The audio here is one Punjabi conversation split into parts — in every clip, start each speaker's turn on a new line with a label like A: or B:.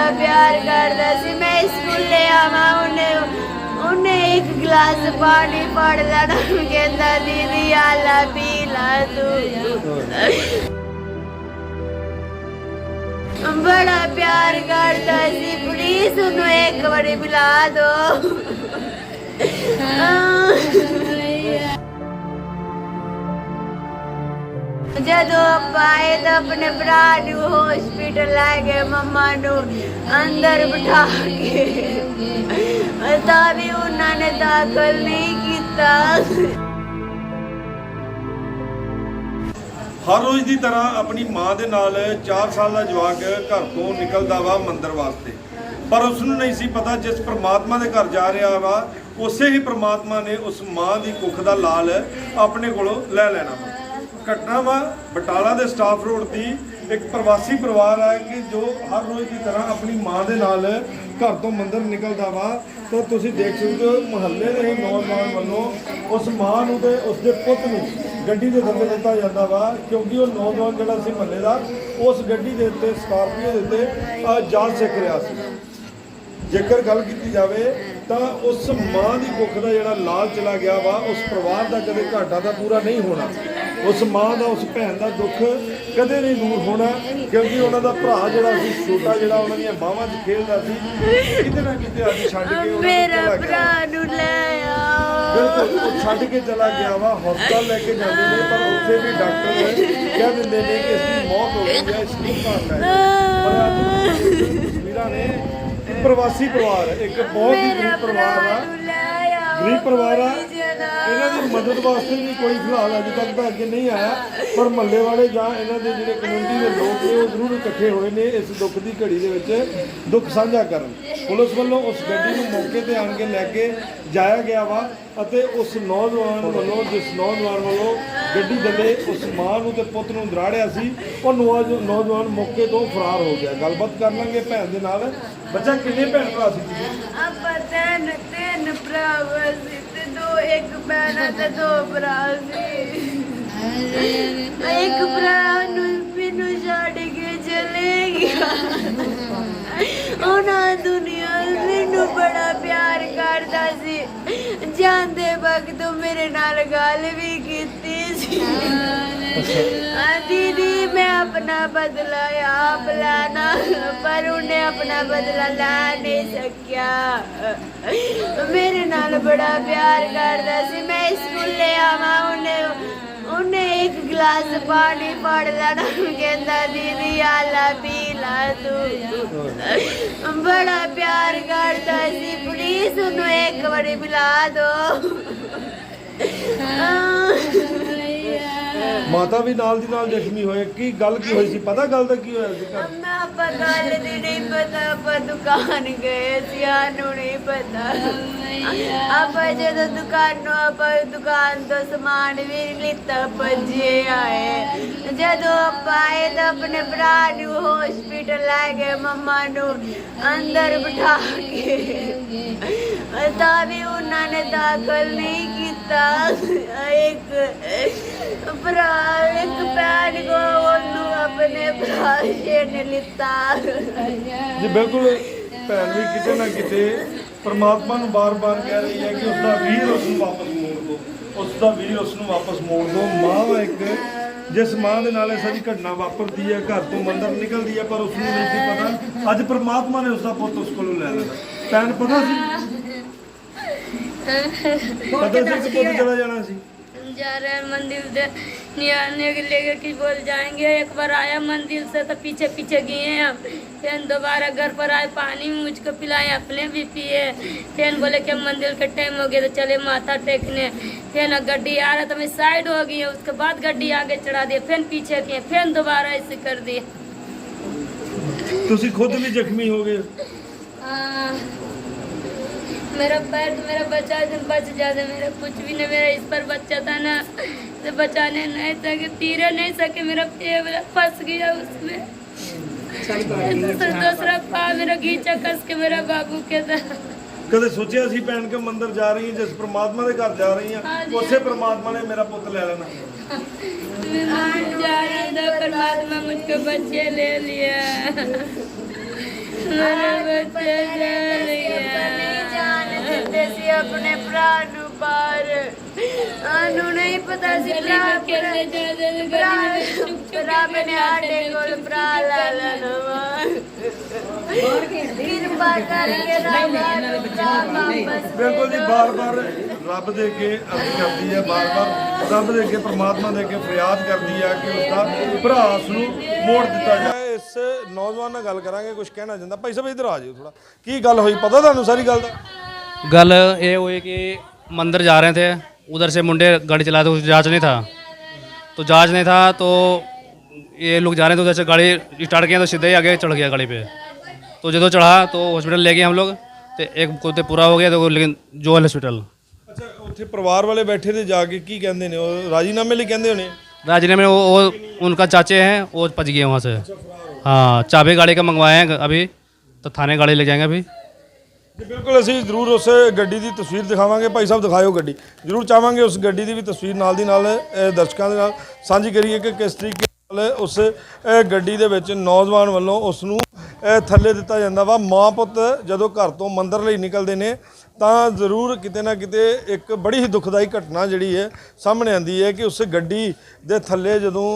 A: ਬੜਾ ਪਿਆਰ ਕਰਦਾ ਸੀ। ਮੈਂ ਸਕੂਲੇ ਆਵਾਂ, ਉਹਨੇ ਉਹਨੇ ਇੱਕ ਗਲਾਸ ਪਾਣੀ ਫੜ ਲੈਣਾ। ਕਹਿੰਦਾ, ਦੀਦੀ, ਆਲਾ ਪੀ ਲਾ ਤੂੰ। ਬੜਾ ਪਿਆਰ ਕਰਦਾ ਸੀ। ਪਲੀਜ਼ ਉਹਨੂੰ ਇੱਕ ਵਾਰੀ ਮਿਲਾ ਦੋ ਜਦੋਂ ਆਪਾਂ ਆਏ ਤਾਂ ਆਪਣੇ ਭਰਾ ਨੂੰ ਹਸਪੀਟਲ ਲੈ ਗਏ, ਮੰਮਾ ਨੂੰ ਅੰਦਰ ਬਿਠਾ ਕੇ। ਤਾਂ ਵੀ ਉਹਨਾਂ ਨੇ ਦਾਖਲ ਨਹੀਂ ਕੀਤਾ।
B: ਹਰ ਰੋਜ਼ ਦੀ ਤਰ੍ਹਾਂ ਆਪਣੀ ਮਾਂ ਦੇ ਨਾਲ 4 ਸਾਲ ਦਾ ਜਵਾਕ ਘਰ ਤੋਂ ਨਿਕਲਦਾ ਵਾ ਮੰਦਰ ਵਾਸਤੇ। ਪਰ ਉਸ ਨੂੰ ਨਹੀਂ ਸੀ ਪਤਾ ਜਿਸ ਪ੍ਰਮਾਤਮਾ ਦੇ ਘਰ ਜਾ ਰਿਹਾ ਵਾ, ਉਸੇ ਹੀ ਪ੍ਰਮਾਤਮਾ ਨੇ ਉਸ ਮਾਂ ਦੀ ਕੁੱਖ ਦਾ ਲਾਲ ਆਪਣੇ ਕੋਲੋਂ ਲੈ ਲੈਣਾ ਘਟਨਾ ਵਾ, ਬਟਾਲਾ ਦੇ ਸਟਾਫ ਰੋਡ ਦੀ ਇੱਕ ਪ੍ਰਵਾਸੀ ਪਰਿਵਾਰ ਹੈ ਕਿ ਜੋ ਹਰ ਰੋਜ਼ ਦੀ ਤਰ੍ਹਾਂ ਆਪਣੀ ਮਾਂ ਦੇ ਨਾਲ ਘਰ ਤੋਂ ਮੰਦਰ ਨਿਕਲਦਾ ਵਾ। ਤਾਂ ਤੁਸੀਂ ਦੇਖ ਸਕਦੇ ਹੋ, ਮੁਹੱਲੇ ਦੇ ਨੌਜਵਾਨ ਵੱਲੋਂ ਉਸ ਮਾਂ ਨੂੰ ਤੇ ਉਸ ਦੇ ਪੁੱਤ ਨੂੰ ਗੱਡੀ ਦੇ ਥੱਲੇ ਦਿੱਤਾ ਜਾਂਦਾ ਵਾ, ਕਿਉਂਕਿ ਉਹ ਨੌਜਵਾਨ ਜਿਹੜਾ ਸੀ ਮੁਹੱਲੇ ਦਾ, ਉਸ ਗੱਡੀ ਦੇ ਉੱਤੇ, ਸਕਾਰਪੀਓ ਦੇ ਉੱਤੇ ਜਾਲ ਸਿੱਖ ਰਿਹਾ ਸੀ। ਜੇਕਰ ਗੱਲ ਕੀਤੀ ਜਾਵੇ ਤਾਂ ਉਸ ਮਾਂ ਦੀ ਕੁੱਖ ਦਾ ਜਿਹੜਾ ਲਾਲ ਚਲਾ ਗਿਆ ਵਾ ਉਸ ਪਰਿਵਾਰ ਦਾ ਕਦੇ ਘਾਟਾ ਤਾਂ ਪੂਰਾ ਨਹੀਂ ਹੋਣਾ। ਉਸ ਮਾਂ ਦਾ ਉਸ ਭੈਣ ਦਾ ਦੁੱਖ ਕਦੇ ਨਹੀਂ ਦੂਰ ਹੋਣਾ ਕਿਉਂਕਿ ਉਹਨਾਂ ਦਾ ਭਰਾ ਜਿਹੜਾ ਸੀ ਛੋਟਾ ਜਿਹੜਾ ਉਹਨਾਂ ਦੀਆਂ ਬਾਹਾਂ 'ਚ ਖੇਡਦਾ ਸੀ ਕਿਤੇ ਨਾ ਕਿਤੇ ਅੱਜ ਛੱਡ ਕੇ
A: ਮੇਰਾ ਭਰਾ ਨੂੰ ਲੈ ਆ
B: ਬਿਲਕੁਲ ਉਹ ਛੱਡ ਕੇ ਚਲਾ ਗਿਆ ਵਾ ਹਸਪਤਾਲ ਲੈ ਕੇ ਜਾਂਦੇ ਨੇ ਪਰ ਉੱਥੇ ਵੀ ਡਾਕਟਰ ਕਹਿ ਦਿੰਦੇ ਨੇ ਕਿ ਇਸ ਦੀ ਮੌਤ ਹੋ ਗਈ ਹੈ ਇਸ ਨੂੰ ਲੈ ਜਾਓ। ਪਰ ਅੱਜ ਤਸਵੀਰਾਂ ਨੇ ਪ੍ਰਵਾਸੀ ਪਰਿਵਾਰ ਹੈ, ਇੱਕ ਬਹੁਤ ਹੀ ਗਰੀਬ ਪਰਿਵਾਰ ਆ ਗਰੀਬ ਪਰਿਵਾਰ ਆ। ਇਹਨਾਂ ਦੀ ਮਦਦ ਵਾਸਤੇ ਵੀ ਕੋਈ ਫਿਲਹਾਲ ਅਜੇ ਤੱਕ ਤਾਂ ਅੱਗੇ ਨਹੀਂ ਆਇਆ ਪਰ ਮੱਲੇ ਵਾਲੇ ਜਾਂ ਇਹਨਾਂ ਦੇ ਜਿਹੜੇ ਕਮਿਊਨਿਟੀ ਦੇ ਲੋਕ ਨੇ ਉਹ ਜ਼ਰੂਰ ਇਕੱਠੇ ਹੋਏ ਨੇ ਇਸ ਦੁੱਖ ਦੀ ਘੜੀ ਦੇ ਵਿੱਚ ਦੁੱਖ ਸਾਂਝਾ ਕਰਨ। ਪੁਲਿਸ ਵੱਲੋਂ ਉਸ ਗੱਡੀ ਨੂੰ ਮੌਕੇ ਤੇ ਆਣ ਕੇ ਲੈ ਕੇ ਜਾਇਆ ਗਿਆ ਵਾ ਅਤੇ ਉਸ ਨੌਜਵਾਨ ਵੱਲੋਂ ਜਿਸ ਨੌਜਵਾਨ ਵੱਲੋਂ ਗੱਡੀ ਦੇ ਉਸ ਮਾਂ ਨੂੰ ਤੇ ਪੁੱਤ ਨੂੰ ਦਰਾੜਿਆ ਸੀ ਉਹ ਨੌਜ- ਨੌਜਵਾਨ ਮੌਕੇ ਤੋਂ ਫਰਾਰ ਹੋ ਗਿਆ। ਗੱਲਬਾਤ ਕਰ ਲਾਂਗੇ ਭੈਣ ਦੇ ਨਾਲ। ਬੱਚਾ ਕਿੰਨੇ ਭੈਣ ਭਰਾ ਸੀ?
A: ਆਪਾਂ ਤਿੰਨ ਤਿੰਨ ਭਰਾ ਸੀ ਤੇ ਦੋ ਇੱਕ ਭੈਣ ਆ ਤੇ ਦੋ ਭਰਾ ਸੀ। ਇੱਕ ਭਰਾ ਨੂੰ ਮੈਨੂੰ ਛੱਡ ਕੇ ਚਲੇ ਗਿਆ। ਉਹਨਾਂ ਦੁਨੀਆ ਮੈਨੂੰ ਬੜਾ ਪਿਆਰ ਕਰਦਾ ਸੀ। ਜਾਂਦੇ ਵਕਤ ਮੇਰੇ ਨਾਲ ਗੱਲ ਵੀ ਕੀਤੀ ਸੀ। ਆ ਦੀਦੀ, ਮੈਂ ਆਪਣਾ ਬਦਲਾ ਆਪ ਲੈਣਾ, ਪਰ ਉਹਨੇ ਆਪਣਾ ਬਦਲਾ ਲੈ ਨਹੀਂ ਸਕਿਆ। ਮੇਰੇ ਨਾਲ ਬੜਾ ਪਿਆਰ ਕਰਦਾ ਸੀ, ਮੈਂ ਸਕੂਲੇ ਆਵਾਂ, ਉਹਨੇ ਉਹਨੇ ਇੱਕ ਗਲਾਸ ਪਾਣੀ ਫੜ ਲੈਣਾ। ਕਹਿੰਦਾ, ਦੀਦੀ, ਆਲਾ ਪੀ ਲਾ ਤੂੰ। ਬੜਾ ਪਿਆਰ ਕਰਦਾ ਸੀ ਪਲੀਜ਼ ਉਹਨੂੰ ਇੱਕ ਵਾਰੀ ਮਿਲਾ ਦੋ
B: ਮਾਤਾ ਵੀ ਨਾਲ ਦੀ ਨਾਲ ਜ਼ਖਮੀ ਹੋਏ। ਕੀ ਗੱਲ ਕੀ ਹੋਈ ਸੀ? ਪਤਾ ਗੱਲ ਦਾ ਕੀ ਹੋਇਆ ਸੀ? ਘਰ?
A: ਅੰਮਾ, ਆਪਾਂ ਗੱਲ ਦੀ ਨਹੀਂ ਪਤਾ, ਆਪਾਂ ਦੁਕਾਨ ਗਏ ਸੀ, ਸਾਨੂੰ ਨਹੀਂ ਪਤਾ। ਆਪਾਂ ਜਦੋਂ ਦੁਕਾਨ ਆਪਾਂ ਦੁਕਾਨ ਤੋਂ ਸਮਾਨ ਵੀ ਲਿੱਤਾ ਭੱਜੇ ਆਏ। ਜਦੋਂ ਆਪਾਂ ਆਏ ਤਾਂ ਆਪਣੇ ਭਰਾ ਨੂੰ ਹਸਪੀਟਲ ਲੈ ਗਏ, ਮੰਮਾ ਨੂੰ ਅੰਦਰ ਬਿਠਾ ਕੇ। ਤਾਂ ਵੀ ਉਹਨਾਂ ਨੇ ਦਾਖਲ ਨਹੀਂ ਕੀਤਾ। ਇੱਕ ਭਰਾ, ਇੱਕ ਭੈਣ ਕੋ ਉਹਨੂੰ ਆਪਣੇ ਭਰਾ ਜੀ ਨੇ ਲਿੱਤਾ।
B: ਜੀ, ਬਿਲਕੁਲ ਭੈਣ ਵੀ ਕਿਤੇ ਨਾ ਕਿਤੇ ਪਰਮਾਤਮਾ ਨੂੰ ਬਾਰ-ਬਾਰ ਕਹਿ ਰਹੀ ਹੈ ਕਿ ਉਸ ਦਾ ਵੀਰ ਉਸ ਨੂੰ ਵਾਪਸ ਮੋੜ ਦਿਓ। ਉਸ ਦਾ ਵੀਰ ਉਸ ਨੂੰ ਵਾਪਸ ਮੋੜ ਦਿਓ। ਮਾਂ ਵਾ ਇੱਕ, ਜਿਸ ਮਾਂ ਦੇ ਨਾਲ ਇਹ ਸਾਰੀ ਘਟਨਾ ਵਾਪਰਦੀ ਹੈ, ਘਰ ਤੋਂ ਮੰਦਰ ਨਿਕਲਦੀ ਹੈ, ਪਰ ਉਸ ਨੂੰ ਨਹੀਂ ਸੀ ਪਤਾ। ਅੱਜ ਪਰਮਾਤਮਾ ਨੇ ਉਸ ਦਾ ਪੁੱਤ ਉਸ ਕੋਲੋਂ ਲੈ ਲਿਆ। ਭੈਣ ਪਤਾ ਸੀ?
C: जा रहे हैं मंदिर से निहारने के लेकर कि बोल जाएँगे एक बार आया मंदिर से तो पीछे पीछे गए हम फिर दोबारा घर पर आए पानी मुझको पिलाए अपने भी पिए फिर बोले कि मंदिर के टाइम हो गया तो चले माथा टेकने फिर गड्डी आ रहा तो मैं साइड हो गई उसके बाद गड्डी आगे चढ़ा दिया फिर पीछे किए फिर दोबारा ऐसे कर दिए
B: खुद भी जख्मी
C: हो गए मेरा पैर तो मेरा बचा तो बच जाता मेरा कुछ भी नहीं मेरा इस पर बच्चा था ना तो बचाने नहीं सके तीरे नहीं सके मेरा पैर मेरा फंस गया उसमें दूसरा दूसरा पा मेरा घींचा कस के मेरा बाबू के था
B: ਕਦੇ ਸੋਚਿਆ ਸੀ ਭੈਣ ਕਿ ਮੰਦਰ ਜਾ ਰਹੀ ਹੈ ਜਿਸ ਪ੍ਰਮਾਤਮਾ ਦੇ ਘਰ ਜਾ ਰਹੀ ਹਾਂ
C: ਹਾਂਜੀ।
B: ਉਸੇ ਪ੍ਰਮਾਤਮਾ ਨੇ ਮੇਰਾ ਪੁੱਤ ਲੈ ਲੈਣਾ
C: मैं मंदिर जा रही था परमात्मा मुझको बच्चे ले लिया मेरा बच्चा चल
A: ਨਹੀਂ ਜਾਣ ਕਿ ਆਪਣੇ ਭਰਾ ਨੂੰ ਬਾਹਰ। ਸਾਨੂੰ ਨਹੀਂ ਪਤਾ ਸੀ ਭਰਾ
C: ਕਿੰਨੇ ਜ਼ਿਆਦਾ ਗਲੀ ਵਿੱਚ
A: ਭਰਾ ਆਡੇ ਕੋਲ ਭਰਾ ਲੈ ਲੈਣਾ ਬਾਹਰ ਕਿਰਪਾ ਕਰਕੇ ਰੱਬ ਵਾਪਸ
B: ਬਿਲਕੁਲ ਜੀ ਬਾਰ-ਬਾਰ ਰੱਬ ਦੇ ਅੱਗੇ ਅਰਜ਼ ਕਰਦੀ ਹੈ ਬਾਰ-ਬਾਰ ਰੱਬ ਦੇ ਅੱਗੇ ਪ੍ਰਮਾਤਮਾ ਦੇ ਅੱਗੇ ਫਰਿਆਦ ਕਰਦੀ ਹੈ ਕਿ ਉਸ ਦਾ ਭਰਾ ਉਸ ਨੂੰ ਮੋੜ ਦਿੱਤਾ ਜਾਏ ਇਸ ਨੌਜਵਾਨ ਨਾਲ ਗੱਲ ਕਰਾਂਗੇ ਕੁਝ ਕਹਿਣਾ ਚਾਹੁੰਦਾ। ਭਾਈ ਸਾਹਿਬ ਇਧਰ ਆ ਜਿਓ ਥੋੜਾ ਕੀ ਗੱਲ ਹੋਈ? ਪਤਾ ਤੁਹਾਨੂੰ ਸਾਰੀ ਗੱਲ ਦਾ?
D: गल ये हुई कि मंदिर जा रहे थे उधर से मुंडे गाड़ी चला रहे थे जांच नहीं था तो जांच नहीं था तो ये लोग जा रहे थे उधर से गाड़ी स्टार्ट किया तो सीधे ही आगे चढ़ गया गाड़ी पे तो जो चढ़ा तो हॉस्पिटल ले गए हम लोग तो एक को तो पूरा हो गया तो लेकिन जो हॉस्पिटल
B: ਅੱਛਾ ਉੱਥੇ ਪਰਿਵਾਰ ਵਾਲੇ ਬੈਠੇ ਤੇ ਜਾ ਕੇ ਕੀ ਕਹਿੰਦੇ ਨੇ ਉਹ ਰਾਜੀਨਾਮੇ ਲਈ ਕਹਿੰਦੇ ਹੋਣੇ
D: राजने में वो, वो उनका चाचे हैं वो पच गए वहाँ से हाँ चाबी गाड़ी का मंगवाए हैं अभी तो थाने गाड़ी ले जाएंगे अभी
B: ਜੀ ਬਿਲਕੁਲ ਅਸੀਂ ਜ਼ਰੂਰ ਉਸ ਗੱਡੀ ਦੀ ਤਸਵੀਰ ਦਿਖਾਵਾਂਗੇ। ਭਾਈ ਸਾਹਿਬ ਦਿਖਾਇਓ ਗੱਡੀ। ਜ਼ਰੂਰ ਚਾਹਾਂਗੇ ਉਸ ਗੱਡੀ ਦੀ ਵੀ ਤਸਵੀਰ ਨਾਲ ਦੀ ਨਾਲ ਅ, ਦਰਸ਼ਕਾਂ ਦੇ ਨਾਲ ਸਾਂਝੀ ਕਰੀਏ ਕਿ ਕਿਸ ਤਰੀਕੇ ਨਾਲ ਉਸ ਅ, ਗੱਡੀ ਦੇ ਵਿੱਚ ਨੌਜਵਾਨ ਵੱਲੋਂ ਉਸ ਨੂੰ ਅ, ਥੱਲੇ ਦਿੱਤਾ ਜਾਂਦਾ ਵਾ। ਮਾਂ ਪੁੱਤ ਜਦੋਂ ਘਰ ਤੋਂ ਮੰਦਰ ਲਈ ਨਿਕਲਦੇ ਨੇ ਤਾਂ ਜ਼ਰੂਰ ਕਿਤੇ ਨਾ ਕਿਤੇ ਇੱਕ ਬੜੀ ਹੀ ਦੁਖਦਾਈ ਘਟਨਾ ਜਿਹੜੀ ਹੈ ਸਾਹਮਣੇ ਆਉਂਦੀ ਹੈ ਕਿ ਉਸ ਗੱਡੀ ਦੇ ਥੱਲੇ ਜਦੋਂ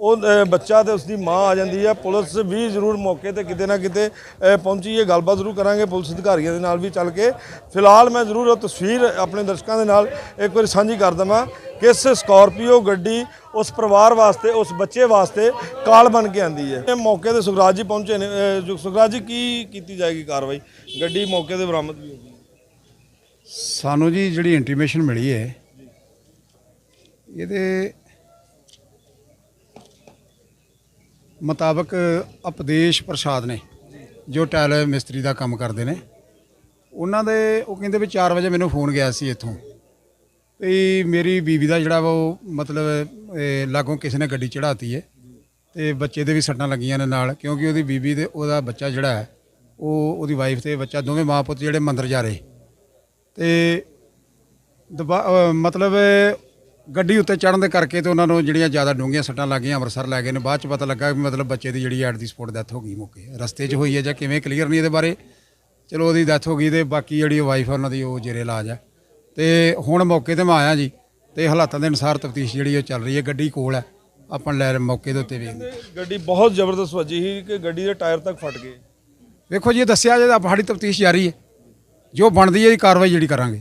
B: ਉਹ ਬੱਚਾ ਤੇ ਉਸਦੀ ਮਾਂ ਆ ਜਾਂਦੀ ਹੈ। ਪੁਲਿਸ ਵੀ ਜ਼ਰੂਰ ਮੌਕੇ ਤੇ ਕਿਤੇ ਨਾ ਕਿਤੇ ਪਹੁੰਚੀ ਹੈ। ਗੱਲਬਾਤ ਜ਼ਰੂਰ ਕਰਾਂਗੇ ਪੁਲਿਸ ਅਧਿਕਾਰੀਆਂ ਦੇ ਨਾਲ ਵੀ ਚੱਲ ਕੇ। ਫਿਲਹਾਲ ਮੈਂ ਜ਼ਰੂਰ ਉਹ ਤਸਵੀਰ ਆਪਣੇ ਦਰਸ਼ਕਾਂ ਦੇ ਨਾਲ ਇੱਕ ਵਾਰੀ ਸਾਂਝੀ ਕਰ ਦਵਾਂ ਕਿ ਇਸ ਸਕਾਰਪੀਓ ਗੱਡੀ ਉਸ ਪਰਿਵਾਰ ਵਾਸਤੇ, ਉਸ ਬੱਚੇ ਵਾਸਤੇ ਕਾਲ ਬਣ ਕੇ ਆਂਦੀ ਹੈ। ਇਹ ਮੌਕੇ ਤੇ ਸੁਖਰਾਜ ਜੀ ਪਹੁੰਚੇ ਨੇ। ਸੁਖਰਾਜ ਜੀ, ਕੀ ਕੀਤੀ ਜਾਏਗੀ ਕਾਰਵਾਈ? ਗੱਡੀ ਮੌਕੇ ਤੇ ਬਰਾਮਦ ਵੀ ਹੋ ਗਈ।
E: ਸਾਨੂੰ ਜੀ ਜਿਹੜੀ ਇੰਟੀਮੇਸ਼ਨ ਮਿਲੀ ਹੈ, ਇਹਦੇ ਮੁਤਾਬਕ ਉਪਦੇਸ਼ ਪ੍ਰਸਾਦ ਨੇ, ਜੋ ਟਾਇਲ ਮਿਸਤਰੀ ਦਾ ਕੰਮ ਕਰਦੇ ਨੇ। ਉਹਨਾਂ ਦੇ, ਉਹ ਕਹਿੰਦੇ ਵੀ 4 ਵਜੇ ਮੈਨੂੰ ਫੋਨ ਗਿਆ ਸੀ ਇੱਥੋਂ। ਵੀ ਮੇਰੀ ਬੀਵੀ ਦਾ ਜਿਹੜਾ ਵਾ ਉਹ ਮਤਲਬ ਲਾਗੋਂ ਕਿਸੇ ਨੇ ਗੱਡੀ ਚੜਾਤੀ ਹੈ ਤੇ ਬੱਚੇ ਦੇ ਵੀ ਸੱਟਾਂ ਲੱਗੀਆਂ ਨੇ ਨਾਲ, ਕਿਉਂਕਿ ਉਹਦੀ ਬੀਬੀ ਤੇ ਉਹਦਾ ਬੱਚਾ ਜਿਹੜਾ ਹੈ, ਉਹ ਉਹਦੀ ਵਾਈਫ ਤੇ ਬੱਚਾ, ਦੋਵੇਂ ਮਾਂ ਪੁੱਤ ਜਿਹੜੇ ਮੰਦਰ ਜਾ ਰਹੇ। ਤੇ ਦਬਾ- ਮਤਲਬ ਗੱਡੀ ਉੱਤੇ ਚੜਨ ਦੇ ਕਰਕੇ ਤੇ ਉਹਨਾਂ ਨੂੰ ਜਿਹੜੀਆਂ ਜ਼ਿਆਦਾ ਡੂੰਘੀਆਂ ਸੱਟਾਂ ਲੱਗੀਆਂ ਅੰਮ੍ਰਿਤਸਰ ਲੈ ਗਏ ਨੇ। ਬਾਅਦ ਚ ਪਤਾ ਲੱਗਾ ਵੀ ਮਤਲਬ ਬੱਚੇ ਦੀ ਜਿਹੜੀ ਐਟ ਦੀ ਸਪੋਰਟ ਡੈਥ ਹੋ ਗਈ ਮੌਕੇ। ਰਸਤੇ 'ਚ ਹੋਈ ਹੈ ਜਾਂ ਕਿਵੇਂ ਕਲੀਅਰ ਨਹੀਂ ਇਹਦੇ ਬਾਰੇ। ਚਲੋ ਉਹਦੀ ਡੈਥ ਹੋ ਗਈ ਤੇ ਬਾਕੀ ਜਿਹੜੀ ਵਾਈਫ ਉਹਨਾਂ ਦੀ ਉਹ ਜੇਰੇ ਇਲਾਜ ਹੈ ਤੇ ਹੁਣ ਮੌਕੇ ਤੇ ਮੈਂ ਆਇਆ ਜੀ ਤੇ ਹਾਲਾਤਾਂ ਦੇ ਅਨੁਸਾਰ ਤਫਤੀਸ਼ ਜਿਹੜੀ ਉਹ ਚੱਲ ਰਹੀ ਹੈ ਗੱਡੀ ਕੋਲ ਹੈ। ਆਪਾਂ ਲੈ ਮੌਕੇ ਦੇ ਉੱਤੇ ਵੇਖਦੇ
B: ਗੱਡੀ ਬਹੁਤ ਜ਼ਬਰਦਸਤ ਵੱਜੀ ਸੀ ਕਿ ਗੱਡੀ ਦੇ ਟਾਇਰ ਤੱਕ ਫਟ ਗਏ।
E: ਵੇਖੋ ਜੀ ਇਹ ਦੱਸਿਆ ਜੇ ਸਾਡੀ ਤਫਤੀਸ਼ ਜਾਰੀ ਹੈ। ਜੋ ਬਣਦੀ ਹੈ ਜੀ ਕਾਰਵਾਈ ਜਿਹੜੀ ਕਰਾਂਗੇ।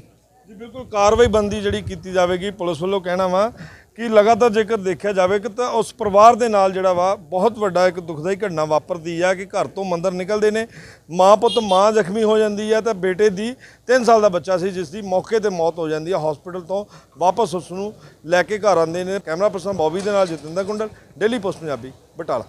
B: ਬਿਲਕੁਲ ਕਾਰਵਾਈ ਬੰਦੀ ਜਿਹੜੀ ਕੀਤੀ ਜਾਵੇਗੀ, ਪੁਲਿਸ ਵੱਲੋਂ ਕਹਿਣਾ ਵਾ ਕਿ ਲਗਾਤਾਰ ਜੇਕਰ ਦੇਖਿਆ ਜਾਵੇ ਕਿ ਤਾਂ ਉਸ ਪਰਿਵਾਰ ਦੇ ਨਾਲ ਜਿਹੜਾ ਵਾ ਬਹੁਤ ਵੱਡਾ ਇੱਕ ਦੁਖਦਾਈ ਘਟਨਾ ਵਾਪਰਦੀ ਆ ਕਿ ਘਰ ਤੋਂ ਮੰਦਰ ਨਿਕਲਦੇ ਨੇ। ਮਾਂ ਪੁੱਤ ਮਾਂ ਜ਼ਖਮੀ ਹੋ ਜਾਂਦੀ ਆ ਤਾਂ ਬੇਟੇ ਦੀ 3 ਸਾਲ ਦਾ ਬੱਚਾ ਸੀ, ਜਿਸ ਦੀ ਮੌਕੇ ਤੇ ਮੌਤ ਹੋ ਜਾਂਦੀ ਆ। ਹਸਪੀਟਲ ਤੋਂ ਵਾਪਸ ਉਸ ਨੂੰ ਲੈ ਕੇ ਘਰ ਆਉਂਦੇ ਨੇ। ਕੈਮਰਾ ਪਰਸਨ ਬੌਬੀ ਦੇ ਨਾਲ ਜਤਿੰਦਰ ਕੁੰਡਲ ਡੇਲੀ ਪੋਸਟ ਪੰਜਾਬੀ, ਬਟਾਲਾ।